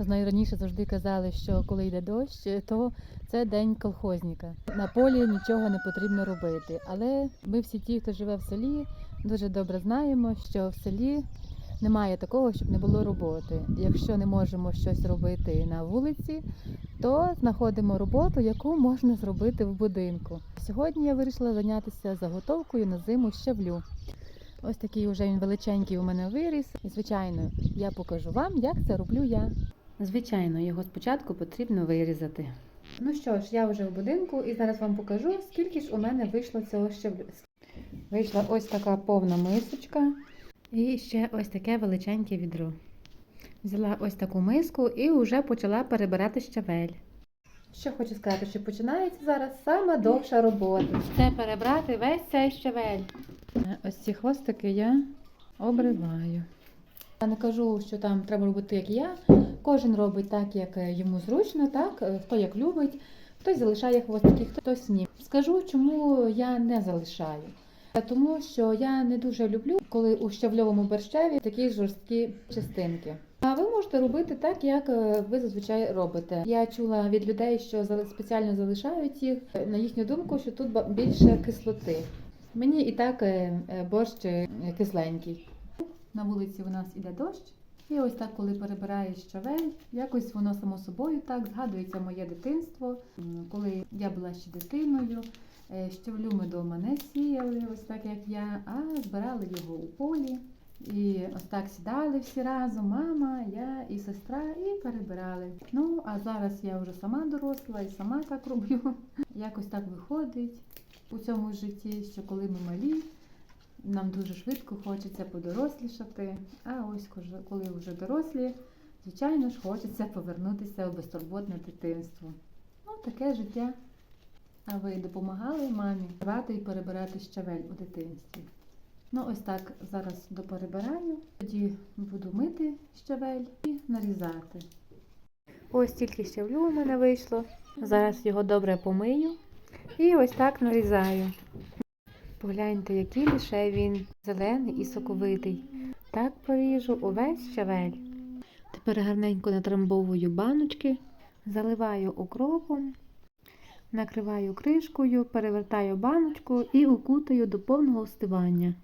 Знаю, раніше завжди казали, що коли йде дощ, то це день колхозника. На полі нічого не потрібно робити. Але ми всі ті, хто живе в селі, дуже добре знаємо, що в селі немає такого, щоб не було роботи. Якщо не можемо щось робити на вулиці, то знаходимо роботу, яку можна зробити в будинку. Сьогодні я вирішила зайнятися заготовкою на зиму щавлю. Ось такий вже він величенький у мене виріс. І, звичайно, я покажу вам, як це роблю я. Звичайно, його спочатку потрібно вирізати. Ну що ж, я вже в будинку і зараз вам покажу, скільки ж у мене вийшло цього щавлю. Вийшла ось така повна мисочка і ще ось таке величеньке відро. Взяла ось таку миску і вже почала перебирати щавель. Що хочу сказати, що починається зараз сама довша робота. Це перебрати весь цей щавель. Ось ці хвостики я обриваю. Я не кажу, що там треба робити, як я. Кожен робить так, як йому зручно, так? Е, хто як любить, хтось залишає хвостики, хтось ні. Скажу, чому я не залишаю. Тому що я не дуже люблю, коли у щавльовому борщеві такі жорсткі частинки. А ви можете робити так, як е, ви зазвичай робите. Я чула від людей, що спеціально залишають їх е, на їхню думку, що тут більше кислоти. Мені і так е, е, борщ е, кисленький. На вулиці у нас іде дощ, і ось так, коли перебираєш щавель, якось воно само собою так згадується моє дитинство, коли я була ще дитиною. Е, Щавлю ми вдома не сіяли, ось так як я, а збирали його у полі. І ось так сідали всі разом, мама, я і сестра, і перебирали. Ну, а зараз я вже сама доросла і сама так роблю. Якось так виходить у цьому житті, що коли ми малі, нам дуже швидко хочеться подорослішати. А ось коли вже дорослі, звичайно ж, хочеться повернутися у безтурботне дитинство. Ну, таке життя. А ви допомагали мамі рвати і перебирати щавель у дитинстві? Ну, ось так зараз доперебираю, тоді буду мити щавель і нарізати. Ось тільки щавлю у мене вийшло. Зараз його добре помию і ось так нарізаю. Погляньте, який лише він зелений і соковитий. Так поріжу увесь щавель. Тепер гарненько натрамбовую баночки, заливаю укропом, накриваю кришкою, перевертаю баночку і укутаю до повного остивання.